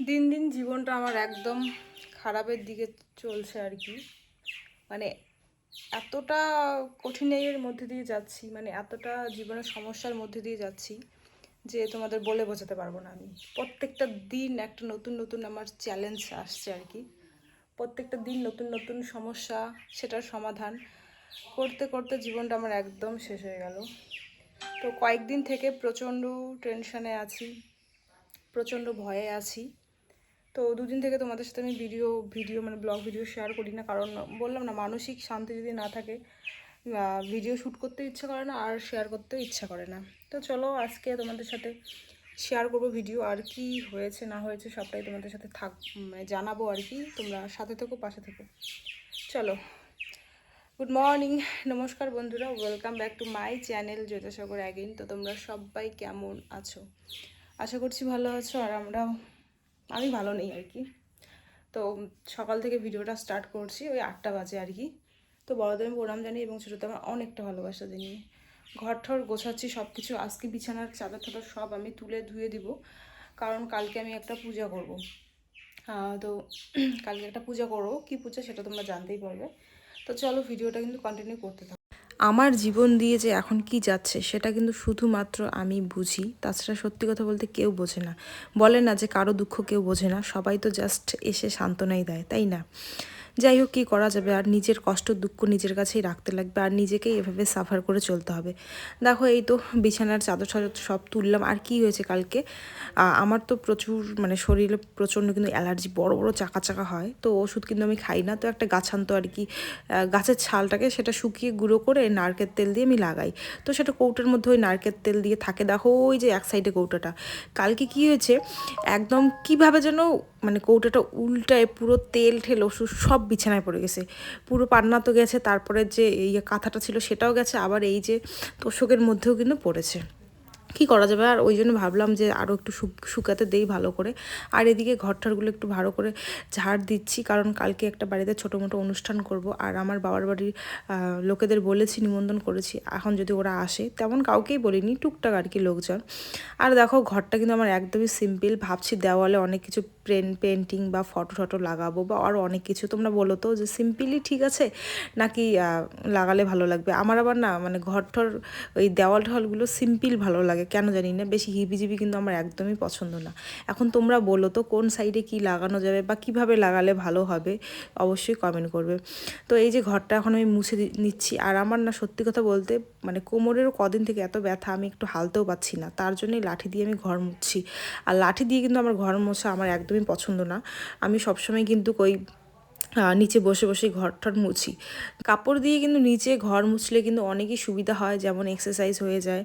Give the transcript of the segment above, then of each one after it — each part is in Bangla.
দিন দিন জীবনটা আমার একদম খারাপের দিকে চলছে আর কি। মানে এতটা কঠিনের মধ্যে দিয়ে যাচ্ছি মানে এতটা জীবনের সমস্যার মধ্যে দিয়ে যাচ্ছি যে তোমাদের বলে বোঝাতে পারব না আমি। প্রত্যেকটা দিন একটা নতুন নতুন আমার চ্যালেঞ্জ আসছে আর কি। প্রত্যেকটা দিন নতুন নতুন সমস্যা, সেটার সমাধান করতে করতে জীবনটা আমার একদম শেষ হয়ে গেল। তো কয়েকদিন থেকে প্রচণ্ড টেনশানে আছি, প্রচণ্ড ভয়ে আছি। তো দুদিন থেকে তোমাদের সাথে আমি ভিডিও ভিডিও মানে ব্লগ ভিডিও শেয়ার করি না। কারণ বললাম না, মানসিক শান্তি যদি না থাকে ভিডিও শ্যুট করতে ইচ্ছা করে না আর শেয়ার করতেও ইচ্ছা করে না। তো চলো আজকে তোমাদের সাথে শেয়ার করব ভিডিও আর কি হয়েছে, না হয়েছে সবটাই তোমাদের সাথে থাক মানে জানাব আর কি। তোমরা সাথে থেকো, পাশে থেকো। চলো গুড মর্নিং নমস্কার বন্ধুরা welcome back to my channel Jyotisagar again তো তোমরা সবাই কেমন আছো? আশা করছি ভালো আছো, আর আমরাও আমি ভালো নেই আর কি। তো সকাল থেকে ভিডিওটা স্টার্ট করছি, ওই আটটা বাজে আর কি। তো বড়দের আমি প্রণাম জানি এবং ছোটোতে আমার অনেকটা ভালোবাসা জানিয়ে। ঘর ঠর গোছাচ্ছি সব কিছু আজকে বিছানার চাদর টাদর সব আমি তুলে ধুয়ে দিব। কারণ কালকে আমি একটা পূজা করব। তো কালকে একটা পূজা করব। কী পূজা সেটা তোমরা জানতেই পারবে। তো চলো ভিডিওটা কিন্তু কন্টিনিউ করতে থাকো। আমার জীবন দিয়ে যে এখন কি যাচ্ছে, সেটা কিন্তু শুধুমাত্র আমি বুঝি। তাছাড়া সত্যি কথা বলতে কেউ বোঝে না। বলে না যে কারও দুঃখ কেউ বোঝে না। সবাই তো জাস্ট এসে সান্ত্বনাই দেয়, তাই না? যাই হোক, কী করা যাবে? আর নিজের কষ্ট, দুঃখ নিজের কাছেই রাখতে লাগবে। আর নিজেকেই এভাবে সাফার করে চলতে হবে। দেখো, এই তো বিছানার চাদর চাদর সব তুললাম। আর কি হয়েছে কালকে? আমার তো প্রচুর মানে শরীরে প্রচণ্ড কিন্তু অ্যালার্জি বড় বড় চাকা চাকা হয়। তো ওষুধ কিন্তু আমি খাই না। তো একটা গাছান্ত আর কি গাছের ছালটাকে সেটা শুকিয়ে গুঁড়ো করে নারকেল তেল দিয়ে আমি লাগাই। তো সেটা কৌটার মধ্যে ওই নারকেল তেল দিয়ে থাকে। দেখো, ওই যে এক সাইডে কৌটাটা। কালকে কি হয়েছে? একদম কীভাবে যেন মানে কৌটাটা উল্টায়, পুরো তেল, ঠেল, ওষুধ সব বিছানায় পড়ে গেছে। পুরো পান্না তো গেছে, তারপরে যে এই কাঁথাটা ছিল সেটাও গেছে, আবার এই যে তোষকের মধ্যেও কিন্তু পড়েছে। কী করা যাবে? আর ওই জন্য ভাবলাম যে আরও একটু শুক- শুকাতে দেই ভালো করে। আর এদিকে ঘরটারগুলো একটু ভালো করে ঝাড় দিচ্ছি, কারণ কালকে একটা বাড়িতে ছোটো মোটো অনুষ্ঠান করব। আর আমার বাবার বাড়ির লোকেদের বলেছি, নিমন্ত্রণ করেছি। এখন যদি ওরা আসে, তেমন কাউকেই বলিনি, টুকটাক আর কি লোকজন। আর দেখো, ঘরটা কিন্তু আমার একদমই সিম্পল ভাবছি দেওয়ালে অনেক কিছু পেন পেন্টিং বা ফটো টটো লাগাবো বা আরও অনেক কিছু। তোমরা বলো তো যে সিম্পলি ঠিক আছে, নাকি লাগালে ভালো লাগবে? আমার আবার না মানে ঘরটর ওই দেওয়াল ঢলগুলো সিম্পল ভালো লাগে। কেন জানি না, বেশি হিবিজিবি কিন্তু আমার একদমই পছন্দ না। এখন তোমরা বলো তো, কোন সাইডে কি লাগানো যাবে বা কীভাবে লাগালে ভালো হবে, অবশ্যই কমেন্ট করবে। তো এই যে ঘরটা এখন আমি মুছে নিচ্ছি, আর আমার না সত্যি কথা বলতে মানে কোমরেরও কদিন থেকে এত ব্যথা, আমি একটু হালতেও পাচ্ছি না। তার জন্যই লাঠি দিয়ে আমি ঘর মুছছি। আর লাঠি দিয়ে কিন্তু আমার ঘর মোছা আমার একদমই পছন্দ না। আমি সবসময় কিন্তু ওই নিচে বসে বসে ঘর টর মুছি। কাপড় দিয়ে কিন্তু নিচে ঘর মুছলে কিন্তু অনেকই সুবিধা হয়, যেমন এক্সারসাইজ হয়ে যায়।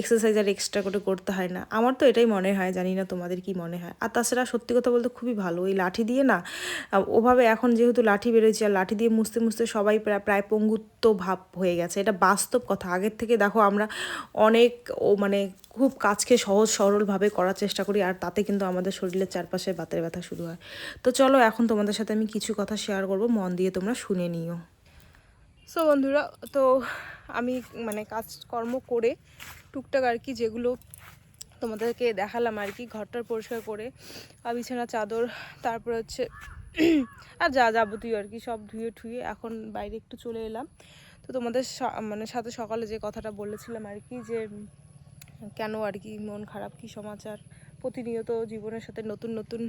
এক্সারসাইজ আর এক্সট্রা করে করতে হয় না। আমার তো এটাই মনে হয়, জানি না তোমাদের কি মনে হয়। আর তাছাড়া সত্যি কথা বলতে খুবই ভালো। ওই লাঠি দিয়ে না ওভাবে এখন যেহেতু লাঠি বেরোয়েছে আর লাঠি দিয়ে মুছতে মুছতে সবাই প্রায় প্রায় পঙ্গুত্ব ভাব হয়ে গেছে। এটা বাস্তব কথা। আগের থেকে দেখো আমরা অনেক, ও মানে খুব কাজকে সহজ সরলভাবে করার চেষ্টা করি, আর তাতে কিন্তু আমাদের শরীরের চারপাশে বাতের ব্যথা শুরু হয়। তো চলো, এখন তোমাদের সাথে আমি কিছু কথা শেয়ার করব, মন দিয়ে তোমরা শুনে নিও। সো বন্ধুরা, তো আমি মানে কাজকর্ম করে টুকটাক আর কি যেগুলো তোমাদেরকে দেখালাম আর কি, ঘরটার পরিষ্কার করে বিছানা, চাদর, তারপর হচ্ছে আর যা যাবতীয় আর কি সব ধুয়ে ঠুয়ে এখন বাইরে একটু চলে এলাম। তো তোমাদের মানে সাথে সকালে যে কথাটা বলেছিলাম আর কি যে কেন আর কি মন খারাপ, কি সমাচার? প্রতিনিয়ত জীবনের সাথে নতুন নতুন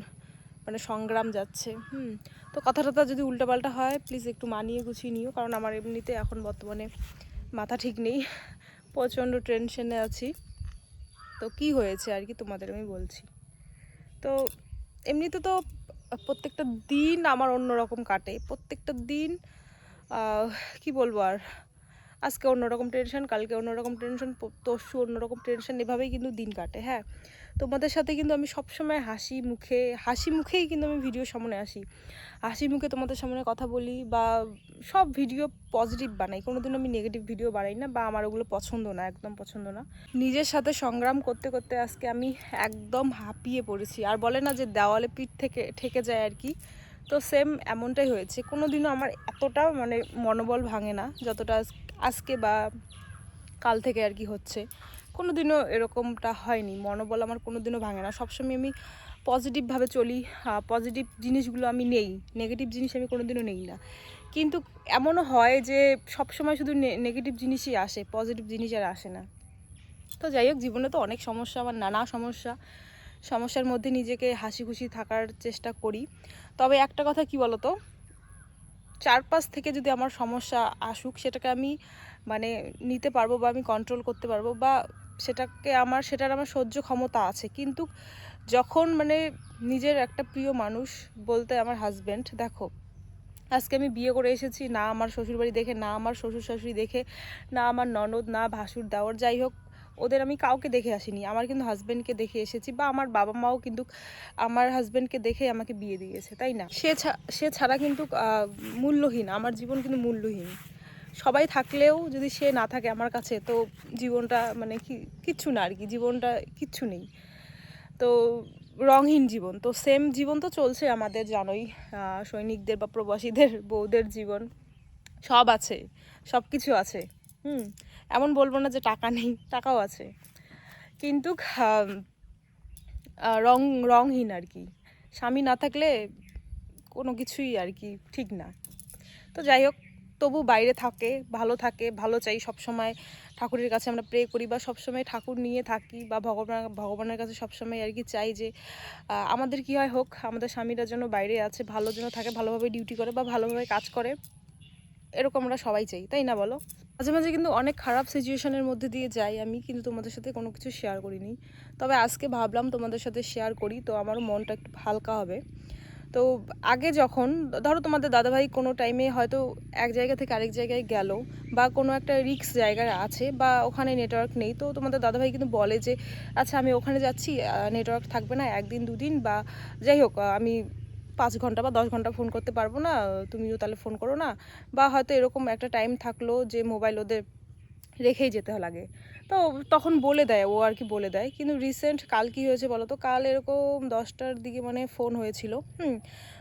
মানে সংগ্রাম যাচ্ছে, হুম। তো কথা টথা যদি উল্টাপাল্টা হয় প্লিজ একটু মানিয়ে গুছিয়ে নিও, কারণ আমার এমনিতে এখন বর্তমানে মাথা ঠিক নেই, প্রচণ্ড টেনশনে আছি। তো কি হয়েছে আর কি তোমাদের আমি বলছি। তো এমনিতে তো প্রত্যেকটা দিন আমার অন্যরকম কাটে, প্রত্যেকটা দিন কি বলব আর? আজকে অন্যরকম টেনশন কালকে অন্যরকম টেনশন তরশু অন্যরকম টেনশন এভাবেই কিন্তু দিন কাটে হ্যাঁ? তোমাদের সাথে কিন্তু আমি সবসময় হাসি মুখে, হাসি মুখেই কিন্তু আমি ভিডিওর সামনে আসি। হাসি মুখে তোমাদের সামনে কথা বলি বা সব ভিডিও পজিটিভ বানাই। কোনোদিন আমি নেগেটিভ ভিডিও বানাই না বা আমার ওগুলো পছন্দ না, একদম পছন্দ না। নিজের সাথে সংগ্রাম করতে করতে আজকে আমি একদম হাঁপিয়ে পড়েছি। আর বলে না যে দেওয়ালে পিঠ থেকে, ঠেকে যায় আর কি? তো সেম এমনটাই হয়েছে। কোনো দিনও আমার এতটা মানে মনোবল ভাঙে না, যতটা আজকে বা কাল থেকে আর কি হচ্ছে। কোনো দিনও এরকমটা হয়নি। মনোবল আমার কোনো দিনও ভাঙে না। সবসময় আমি পজিটিভভাবে চলি। পজিটিভ জিনিসগুলো আমি নেই। নেগেটিভ জিনিস আমি কোনো দিনও নেই না। কিন্তু এমনও হয় যে সবসময় শুধু নেগেটিভ জিনিসই আসে পজিটিভ জিনিস আর আসে না। তো যাই হোক, জীবনে তো অনেক সমস্যা, আমার নানা সমস্যা। সমস্যার মধ্যে নিজেকে হাসি খুশি থাকার চেষ্টা করি। তবে একটা কথা কি বলতো? চারপাশ থেকে যদি আমার সমস্যা আসুক, সেটাকে আমি মানে নিতে পারব বা আমি কন্ট্রোল করতে পারব বা সেটাকে আমার, সেটার আমার সহ্য ক্ষমতা আছে। কিন্তু যখন মানে নিজের একটা প্রিয় মানুষ বলতে আমার হাজব্যান্ড দেখো, আজকে আমি বিয়ে করে এসেছি, না আমার শ্বশুরবাড়ি দেখে, না আমার শ্বশুর শাশুড়ি দেখে, না আমার ননদ, না ভাসুর দেওয়ার যাই হোক ওদের আমি কাউকে দেখে আসিনি। আমার কিন্তু হাজব্যান্ডকে দেখে এসেছি বা আমার বাবা মাও কিন্তু, আমার হাজব্যান্ডকে দেখে আমাকে বিয়ে দিয়েছে তাই না? সে সে ছাড়া কিন্তু মূল্যহীন, আমার জীবন কিন্তু মূল্যহীন। সবাই থাকলেও যদি সে না থাকে আমার কাছে, তো জীবনটা মানে কি, কিচ্ছু না আর কি, জীবনটা কিচ্ছু নেই। তো রংহীন জীবন, তো সেম জীবন তো চলছে আমাদের, জানোই সৈনিকদের বা প্রবাসীদের, বউদের জীবন। সব আছে সব কিছু আছে, হুম। এমন বলব না যে টাকা নেই, টাকাও আছে। কিন্তু রং রংহীন আর কি। স্বামী না থাকলে কোনো কিছুই আর কি ঠিক না। তো যাই হোক, তবু বাইরে থাকে, ভালো থাকে, ভালো চাই সব সময় ঠাকুরের কাছে আমরা প্রে করি বা সবসময় ঠাকুর নিয়ে থাকি বা ভগবান, ভগবানের কাছে সবসময় আর কি চাই যে আমাদের কি হয় হোক, আমাদের স্বামীরা যেন বাইরে আছে, ভালো যেন থাকে, ভালোভাবে ডিউটি করে বা ভালোভাবে কাজ করে। এরকম আমরা সবাই চাই, তাই না বলো? মাঝে মাঝে কিন্তু অনেক খারাপ সিচুয়েশনের মধ্যে দিয়ে যাই, আমি কিন্তু তোমাদের সাথে কোনো কিছু শেয়ার করিনি। তবে আজকে ভাবলাম তোমাদের সাথে শেয়ার করি, তো আমারও মনটা একটু হালকা হবে। তো আগে যখন, ধরো তোমাদের দাদাভাই কোনো টাইমে হয়তো এক জায়গা থেকে আরেক জায়গায় গেল, বা কোনো একটা রিক্স জায়গায় আছে, বা ওখানে নেটওয়ার্ক নেই, তো তোমাদের দাদাভাই কিন্তু বলে যে আচ্ছা আমি ওখানে যাচ্ছি নেটওয়ার্ক থাকবে না, একদিন দুদিন, বা যাই হোক আমি পাঁচ ঘণ্টা বা দশ ঘণ্টা ফোন করতে পারব না, তুমিও তাহলে ফোন করো না। বা হয়তো এরকম একটা টাইম থাকল যে মোবাইল ওদের রেখেই যেতে লাগে। তো তখন বলে দেয়, ও আর কি বলে দেয়। কিন্তু রিসেন্ট কাল কি হয়েছে বলো তো? কাল এরকম দশটার দিকে মানে ফোন হয়েছিল, হুম।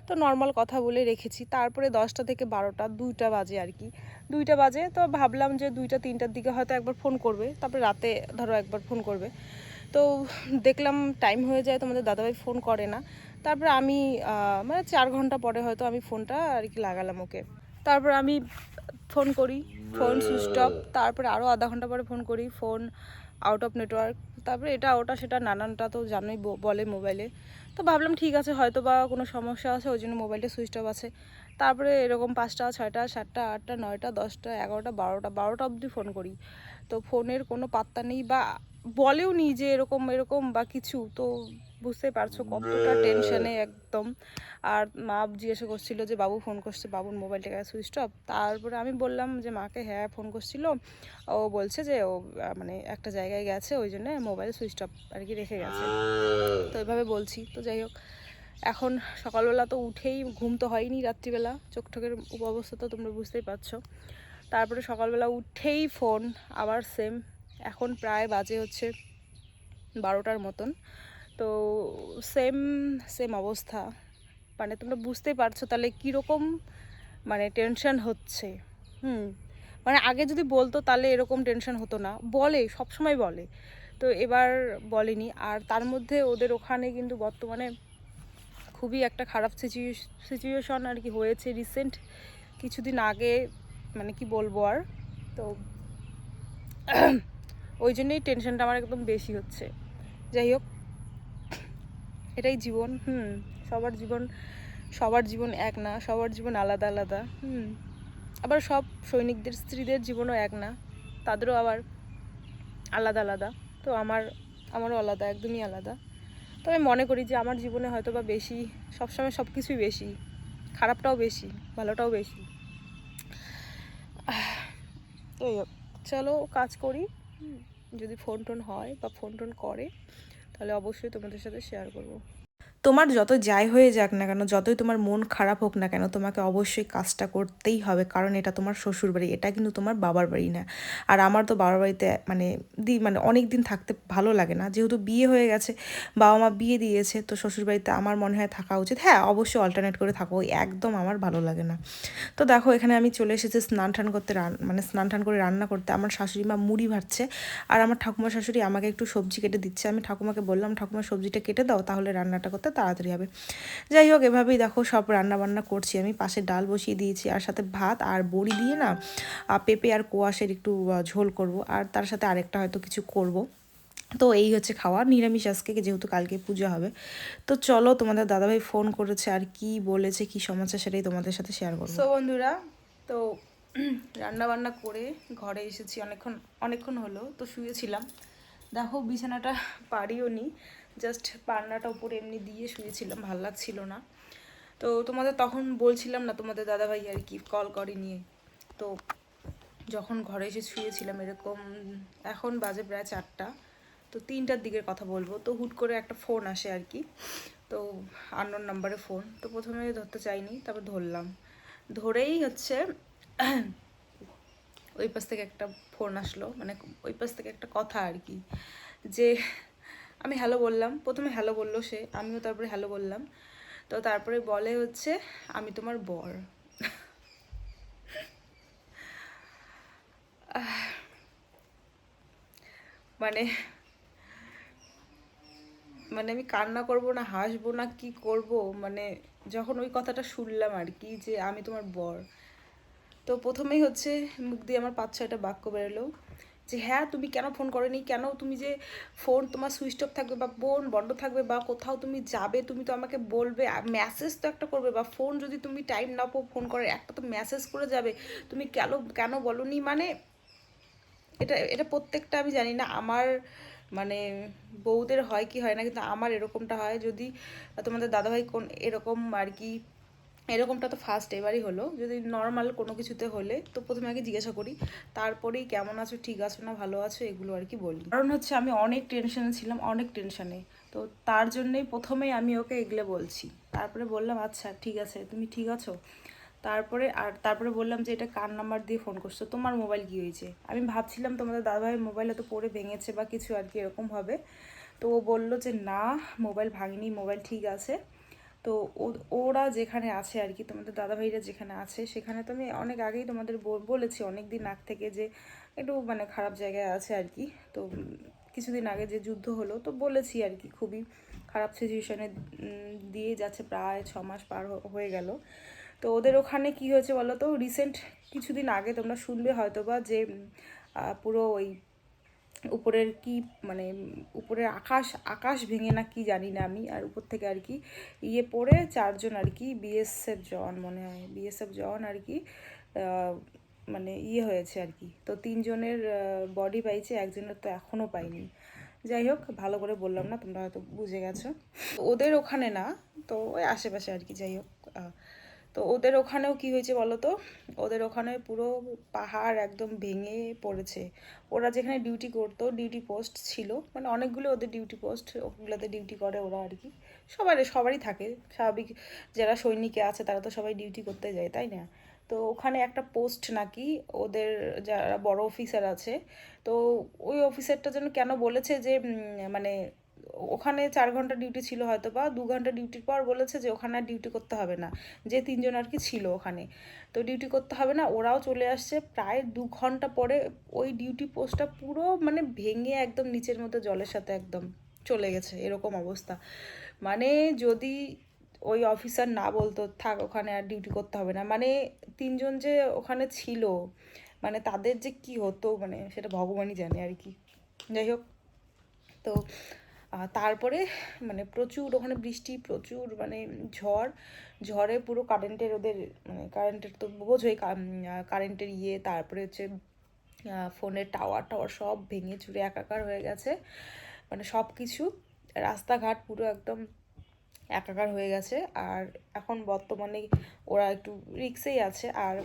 তো নর্মাল কথা বলে রেখেছি। তারপরে দশটা থেকে বারোটা, দুইটা বাজে আর কি। দুইটা বাজে, তো ভাবলাম যে দুইটা, তিনটার দিকে হয়তো একবার ফোন করবে। তারপরে রাতে ধরো একবার ফোন করবে। তো দেখলাম টাইম হয়ে যায়, তোমাদের দাদাভাই ফোন করে না। তারপরে আমি মানে চার ঘণ্টা পরে হয়তো আমি ফোনটা আর কি লাগালাম ওকে। তারপর আমি ফোন করি, ফোন সুইচ অফ, তারপরে আরও আধা ঘণ্টা পরে ফোন করি, ফোন আউট অফ নেটওয়ার্ক তারপরে এটা ওটা সেটা নানানটা তো জানোই বলে মোবাইলে তো ভাবলাম ঠিক আছে হয়তো বা কোনো সমস্যা আছে, ওই জন্য মোবাইলটা সুইচ অফ আছে। তারপরে এরকম পাঁচটা, ছয়টা, সাতটা, আটটা, নয়টা, দশটা, এগারোটা, বারোটা বারোটা অবধি ফোন করি। তো ফোনের কোনো পাত্তা নেই বা বলেও নি যে এরকম এরকম বা কিছু তো বুঝতেই পারছ কতটা টেনশনে একদম। আর মা জিজ্ঞাসা করছিল যে বাবু ফোন করছে বাবুর মোবাইলটা সুইচ অফ তারপরে আমি বললাম যে মাকে হ্যাঁ ফোন করছিল। ও বলছে যে ও মানে একটা জায়গায় গেছে ওই জন্য মোবাইল সুইচ অফ আর কি রেখে গেছে। তো এইভাবে বলছি তো যাই হোক। এখন সকালবেলা তো উঠেই ঘুম তো হয়নি রাত্রিবেলা চোখ ঠোকের অবস্থা তো তোমরা বুঝতেই পারছ। তারপরে সকালবেলা উঠেই ফোন আবার সেম এখন প্রায় বাজে হচ্ছে বারোটার মতন। তো সেম সেম অবস্থা। মানে তোমরা বুঝতেই পারছ তাহলে কীরকম মানে টেনশন হচ্ছে। হুম মানে আগে যদি বলতো তাহলে এরকম টেনশন হতো না। বলে সব সময় বলে। তো এবার বলেনি। আর তার মধ্যে ওদের ওখানে কিন্তু বর্তমানে খুবই একটা খারাপ সিচুয়েশন আর কি হয়েছে রিসেন্ট কিছুদিন আগে মানে কি বলব আর? তো ওই জন্যই টেনশনটা আমার একদম বেশি হচ্ছে। যাই হোক, এটাই জীবন, হুম, সবার জীবন সবার জীবন এক না, সবার জীবন আলাদা আলাদা, হুম, আবার সব সৈনিকদের, স্ত্রীদের জীবনও এক না, তাদেরও আবার আলাদা আলাদা, তো আমার, আমারও আলাদা, একদমই আলাদা। তো আমি মনে করি যে আমার জীবনে হয়তো বা বেশি, সবসময় সব কিছুই বেশি, খারাপটাও বেশি, ভালোটাও বেশি। তো চলো কাজ করি। যদি ফোন টোন হয় বা ফোন টোন করে তাহলে অবশ্যই তোমাদের সাথে শেয়ার করব। তোমার যত যাই হয়ে যাক না কেন, যতই তোমার মন খারাপ হোক না কেন, তোমাকে অবশ্যই কাজটা করতেই হবে। কারণ এটা তোমার শ্বশুর বাড়ি এটা কিন্তু তোমার বাবার বাড়ি না। আর আমার তো বাবার বাড়িতে মানে দি মানে অনেক দিন থাকতে ভালো লাগে না। যেহেতু বিয়ে হয়ে গেছে, বাবা মা বিয়ে দিয়েছে, তো শ্বশুর বাড়িতে আমার মনে হয় থাকা উচিত। হ্যাঁ অবশ্যই অল্টারনেট করে থাকো একদম আমার ভালো লাগে না। তো দেখো, এখানে আমি চলে এসেছি স্নান টান করতে, রান মানে স্নান টান করে রান্না করতে। আমার শাশুড়ি মা মুড়ি ভাজছে, আর আমার ঠাকুমা শাশুড়ি আমাকে একটু সবজি কেটে দিচ্ছে। আমি ঠাকুমাকে বললাম, ঠাকুমা, সবজিটা কেটে দাও, তাহলে রান্নাটা করতে তাড়াতাড়ি হবে। যাই হোক, এভাবেই দেখো সব রান্না বান্না করছি। আমি পাশে ডাল বসিয়ে দিয়েছি, আর সাথে ভাত আর বড়ি দিয়ে না পেঁপে আর কোয়াশের একটু ঝোল করব। আর তার সাথে আরেকটা হয়তো কিছু করব। তো এই হচ্ছে খাওয়া। নিরামিষ আজকে, যেহেতু কালকে পুজো হবে। তো চলো, তোমাদের দাদাভাই ফোন করেছে আর কি বলেছে, কি সমস্যা সেটাই তোমাদের সাথে শেয়ার করব। সো বন্ধুরা, তো রান্না বান্না করে ঘরে এসেছি। অনেকক্ষণ অনেকক্ষণ হলো, তো শুয়েছিলাম। দেখো, বিছানাটা পারিও নি। জাস্ট পান্নাটা উপরে এমনি দিয়ে শুয়েছিলাম, ভালো লাগছিল না। তো তোমাদের তখন বলছিলাম না, তোমাদের দাদাভাই আর কি কল করে নিয়ে তো যখন ঘরে এসে শুয়েছিলাম এরকম, এখন বাজে প্রায় চারটা। তো তিনটার দিকের কথা বলব। তো হুট করে একটা ফোন আসে আর কি। তো আননোন নাম্বারে ফোন তো প্রথমে ধরতে চাইনি, তারপর ধরলাম। ধরেই হচ্ছে ওই পাশ থেকে একটা ফোন আসলো। মানে ওই পাশ থেকে একটা কথা আর কি। যে আমি হ্যালো বললাম। প্রথমে হ্যালো বলল সে, আমিও তারপরে হ্যালো বললাম। তো তারপরে বলে হচ্ছে, আমি তোমার বর। মানে মানে আমি কান্না করব না, হাসবো না, কি করব? মানে যখন ওই কথাটা শুনলাম আর কি যে, আমি তোমার বর। তো প্রথমেই হচ্ছে মুখ দিয়ে আমার পাঁচ ছয়টা বাক্য বেরোলো। যে হ্যাঁ তুমি কেন ফোন করনি? কেন তুমি যে ফোন তোমার সুইচ অফ থাকবে বা ফোন বন্ধ থাকবে বা কোথাও তুমি যাবে, তুমি তো আমাকে বলবে মেসেজ তো একটা করবে বা ফোন যদি তুমি টাইম না পাও ফোন করে, একটা তো মেসেজ করে যাবে। তুমি কেন কেন বলনি? মানে এটা এটা প্রত্যেকটা আমি জানি না। আমার মানে বউদের হয় কি হয় না, কিন্তু আমার এরকমটা হয়। যদি তোমাদের দাদাভাই কোন এরকম আর কি এরকমটা তো ফার্স্ট এবারই হলো। যদি নর্মাল কোনো কিছুতে হলে, তো প্রথমে আগে জিজ্ঞাসা করি, তারপরেই কেমন আছো, ঠিক আছো না, ভালো আছো, এগুলো আর কি বলি। কারণ হচ্ছে আমি অনেক টেনশনে ছিলাম, অনেক টেনশনে তো তার জন্যই প্রথমেই আমি ওকে এগুলো বলছি। তারপরে বললাম আচ্ছা ঠিক আছে, তুমি ঠিক আছো? তারপরে আর তারপরে বললাম যে, এটা কার নাম্বার দিয়ে ফোন করছ? তোমার মোবাইল কী হয়েছে? আমি ভাবছিলাম, তোমাদের দাদাভাইয়ের মোবাইল হয়তো পড়ে ভেঙেছে বা কিছু আর কি এরকম হবে? তো ও বলল যে, না মোবাইল ভাঙিনি মোবাইল ঠিক আছে। তো ওরা যেখানে আছে আর কি, তোমাদের দাদাভাইরা যেখানে আছে, সেখানে তো আমি অনেক আগেই তোমাদের বল- বলেছি অনেক দিন আগ থেকে যে একটু মানে খারাপ জায়গায় আছে আর কি। তো কিছুদিন আগে যে যুদ্ধ হলো, তো বলেছি আর কি খুবই খারাপ সিচুয়েশনে দিয়ে যাচ্ছে প্রায় ছ মাস পার হয়ে গেল। তো ওদের ওখানে কি হয়েছে বলো তো রিসেন্ট কিছুদিন আগে তোমরা শুনবে হয়তো বা যে পুরো ওই উপরের কি মানে উপরের আকাশ আকাশ ভেঙে না কি জানি না আমি, আর উপর থেকে আর কি ইয়ে পড়ে চারজন আর কি বিএসএফ জওয়ান মনে হয় বিএসএফ জওয়ান আর কি মানে ইয়ে হয়েছে আর কি। তো তিনজনের বডি পাইছে, একজনের তো এখনও পাইনি। যাই হোক, ভালো করে বললাম না, তোমরা হয়তো বুঝে গেছো। ওদের ওখানে না, তো ওই আশেপাশে আর কি, যাই হোক তো ওদের ওখানেও কি হয়েছে বলো তো? ওদের ওখানে পুরো পাহাড় একদম ভেঙে পড়েছে। ওরা যেখানে ডিউটি করতো ডিউটি পোস্ট ছিল। মানে অনেকগুলো ওদের ডিউটি পোস্ট ওগুলোতে ডিউটি করে ওরা আর কি। সবারই সবারই থাকে। স্বাভাবিক যারা সৈনিকে আছে, তারা তো সবাই ডিউটি করতে যায়, তাই না? তো ওখানে একটা পোস্ট নাকি ওদের যারা বড় অফিসার আছে, তো ওই অফিসারটা যেন কেন বলেছে যে মানে ওখানে চার ঘণ্টা ডিউটি ছিল হয়তো বা দু ঘণ্টা ডিউটির পর বলেছে যে ওখানে আর ডিউটি করতে হবে না। যে তিনজন আর কি ছিল ওখানে। তো ডিউটি করতে হবে না, ওরাও চলে আসছে। প্রায় দু ঘণ্টা পরে ওই ডিউটি পোস্টটা পুরো মানে ভেঙে একদম নিচের মতো জলের সাথে একদম চলে গেছে, এরকম অবস্থা। মানে যদি ওই অফিসার না বলতো, থাক, ওখানে আর ডিউটি করতে হবে না। মানে তিনজন যে ওখানে ছিল মানে তাদের যে কি হতো মানে সেটা ভগবানই জানে আর কি। যাই হোক, তো তারপরে মানে প্রচুর ওখানে বৃষ্টি, প্রচুর মানে ঝড়, ঝড়ে পুরো কারেন্টের ওদের মানে কারেন্টের তো বোঝোই কারেন্টের ইয়ে তারপরে হচ্ছে ফোনের টাওয়ার টাওয়ার সব ভেঙে চুরে একাকার হয়ে গেছে। মানে সব কিছু রাস্তাঘাট পুরো একদম একাকার হয়ে গেছে। আর এখন বর্তমানে ওরা একটু রিক্সেই আছে। আর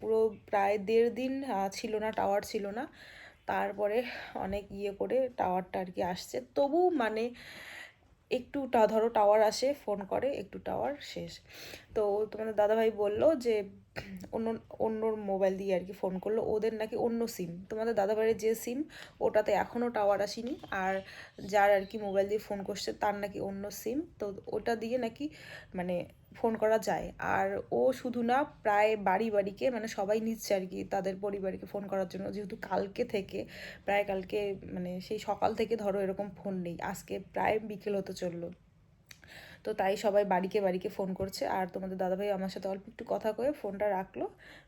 পুরো প্রায় দেড় দিন ছিল না টাওয়ার ছিল না। তারপরে অনেক ইয়ে করে টাওয়ারটা আর কি আসছে। তবু মানে একটু ধরো টাওয়ার আসে ফোন করে, একটু টাওয়ার শেষ। তো তোমাদের দাদাভাই বলল যে অন্য, অন্যর মোবাইল দিয়ে আর কি ফোন করল। ওদের নাকি অন্য সিম তোমাদের দাদাভাইয়ের যে সিম ওটাতে এখনও টাওয়ার আসেনি। আর যার আর কি মোবাইল দিয়ে ফোন করছে, তার নাকি অন্য সিম তো ওটা দিয়ে নাকি মানে ফোন করা যায়। আর ও শুধু না, প্রায় বাড়ি বাড়িকে মানে সবাই নিচ্ছে আর কি তাদের পরিবারকে ফোন করার জন্য। যেহেতু কালকে থেকে, প্রায় কালকে মানে সেই সকাল থেকে ধরো এরকম ফোন নেই। আজকে প্রায় বিকেল হতে চলল। তো তাই সবাই বাড়িকে বাড়িকে ফোন করছে। আর তোমাদের দাদাভাই আমার সাথে অল্প একটু কথা কয়ে ফোনটা রাখল।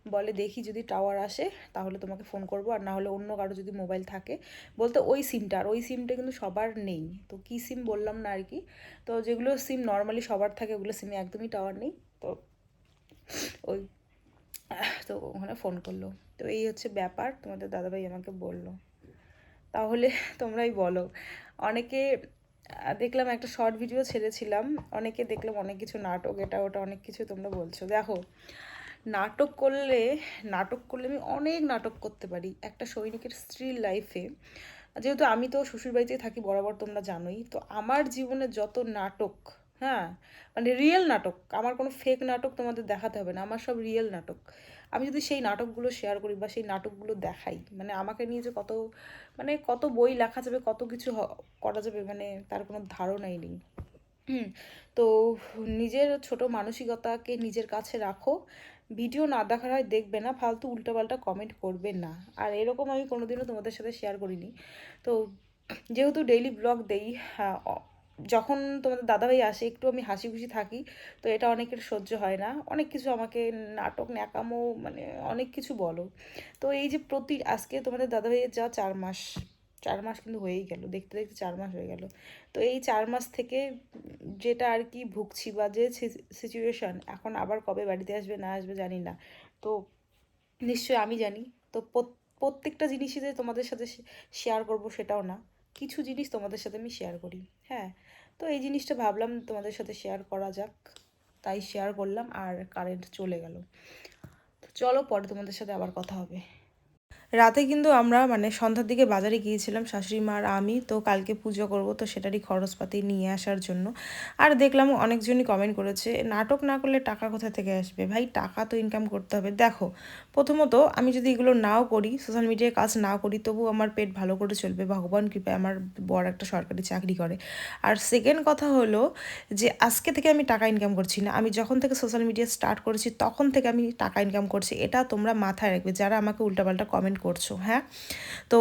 বলে, দেখি যদি টাওয়ার আসে, তাহলে তোমাকে ফোন করব। আর না হলে অন্য কারও যদি মোবাইল থাকে। বলতে ওই সিমটা আর ওই সিমটা কিন্তু সবার নেই। তো কী সিম বললাম না আর কি। তো যেগুলো সিম নর্মালি সবার থাকে, ওগুলো সিমে একদমই টাওয়ার নেই। তো ওই, তো ওখানে ফোন করল। তো এই হচ্ছে ব্যাপার, তোমাদের দাদাভাই আমাকে বলল। তাহলে তোমরাই বলো। অনেকে দেখলাম একটা শর্ট ভিডিও ছেড়েছিলাম। অনেকে দেখলাম অনেক কিছু নাটক, এটা ওটা অনেক কিছু তোমরা বলছো। দেখো, নাটক করলে নাটক করলে আমি অনেক নাটক করতে পারি। একটা সৈনিকের স্ত্রীর লাইফে যেহেতু আমি তো শ্বশুরবাড়িতেই থাকি, বরাবর তোমরা জানোই। তো আমার জীবনে যত নাটক হ্যাঁ মানে রিয়েল নাটক, আমার কোনো ফেক নাটক তোমাদের দেখাতে হবে না। আমার সব রিয়েল নাটক। আমি যদি সেই নাটকগুলো শেয়ার করি বা সেই নাটকগুলো দেখাই মানে আমাকে নিয়ে যে কত মানে কত বই লেখা যাবে কত কিছু করা যাবে মানে তার কোনো ধারণাই নেই। তো নিজের ছোট মানসিকতাকে নিজের কাছে রাখো। ভিডিও না দেখার হয় দেখবে না ফালতু উল্টোপাল্টা কমেন্ট করবে না। আর এরকম আমি কোনোদিনও তোমাদের সাথে শেয়ার করিনি। তো যেহেতু ডেইলি ব্লগ দেই হ্যাঁ, যখন তোমাদের দাদাভাই আসে, একটু আমি হাসি খুশি থাকি, তো এটা অনেকের সহ্য হয় না। অনেক কিছু আমাকে নাটক, ন্যাকামো মানে অনেক কিছু বলো। তো এই যে প্রতি, আজকে তোমাদের দাদাভাইয়ের যা চার মাস চার মাস কিন্তু হয়েই গেল, দেখতে দেখতে চার মাস হয়ে গেল। তো এই চার মাস থেকে যেটা আর কি ভুগছি বা যে সিচুয়েশন এখন আবার কবে বাড়িতে আসবে, না আসবে জানি না। তো নিশ্চয়ই আমি জানি। তো প্রত্যেকটা জিনিসই যে তোমাদের সাথে শেয়ার করব সেটাও না। কিছু জিনিস তোমাদের সাথে আমি শেয়ার করি। হ্যাঁ? তো এই জিনিসটা ভাবলাম তোমাদের সাথে শেয়ার করা যাক। তাই শেয়ার করলাম আর কারেন্ট চলে গেল। তো চলো পরে তোমাদের সাথে আবার কথা হবে। রাতে কিন্তু আমরা মানে সন্ধ্যার দিকে বাজারে গিয়েছিলাম, শাশুড়ি মা আর আমি। তো কালকে পুজো করব, তো সেটারই খরচপাতি নিয়ে আসার জন্য। আর দেখলাম অনেকজনই কমেন্ট করেছে, নাটক না করলে টাকা কোথা থেকে আসবে? ভাই, টাকা তো ইনকাম করতে হবে। দেখো, প্রথমত আমি যদি এগুলো নাও করি সোশ্যাল মিডিয়ায় কাজ নাও করি, তবু আমার পেট ভালো করে চলবে। ভগবান কৃপায় আমার বড় একটা সরকারি চাকরি করে। আর সেকেন্ড কথা হলো যে, আজকে থেকে আমি টাকা ইনকাম করছি না। আমি যখন থেকে সোশ্যাল মিডিয়া স্টার্ট করেছি, তখন থেকে আমি টাকা ইনকাম করছি। এটা তোমরা মাথায় রাখবে। যারা আমাকে উল্টাপাল্টা কমেন্ট করছ হ্যাঁ? তো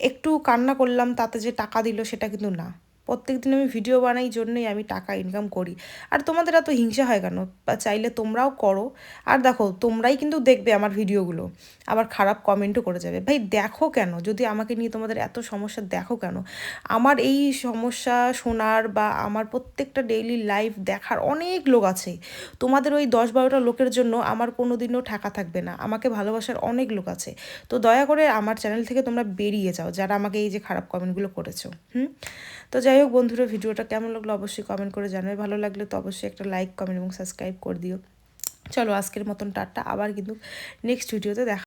একটু কান্না করলাম তাতে যে টাকা দিল সেটা কিন্তু না। প্রত্যেক দিন আমি ভিডিও বানাই, জন্যই আমি টাকা ইনকাম করি। আর তোমাদের এত হিংসা হয় কেন? চাইলে তোমরাও করো। আর দেখো, তোমরাই কিন্তু দেখবে আমার ভিডিওগুলো আবার খারাপ কমেন্টও করে যাবে। ভাই, দেখো কেন? যদি আমাকে নিয়ে তোমাদের এত সমস্যা, দেখো কেন? আমার এই সমস্যা শোনার বা আমার প্রত্যেকটা ডেইলি লাইফ দেখার অনেক লোক আছে। তোমাদের ওই দশ বারোটা লোকের জন্য আমার কোনো দিনও ঠাকা থাকবে না। আমাকে ভালোবাসার অনেক লোক আছে। তো দয়া করে আমার চ্যানেল থেকে তোমরা বেরিয়ে যাও, যারা আমাকে এই যে খারাপ কমেন্টগুলো করেছ। হুম? তো যাই হোক বন্ধুরা, ভিডিওটা কেমন লাগল অবশ্যই কমেন্ট করে জানাবে। ভালো লাগলে তো অবশ্যই একটা লাইক কমেন্ট এবং সাবস্ক্রাইব করে দিও। চলো আজকের মতন টাটা, আবার কিন্তু নেক্সট ভিডিওতে দেখা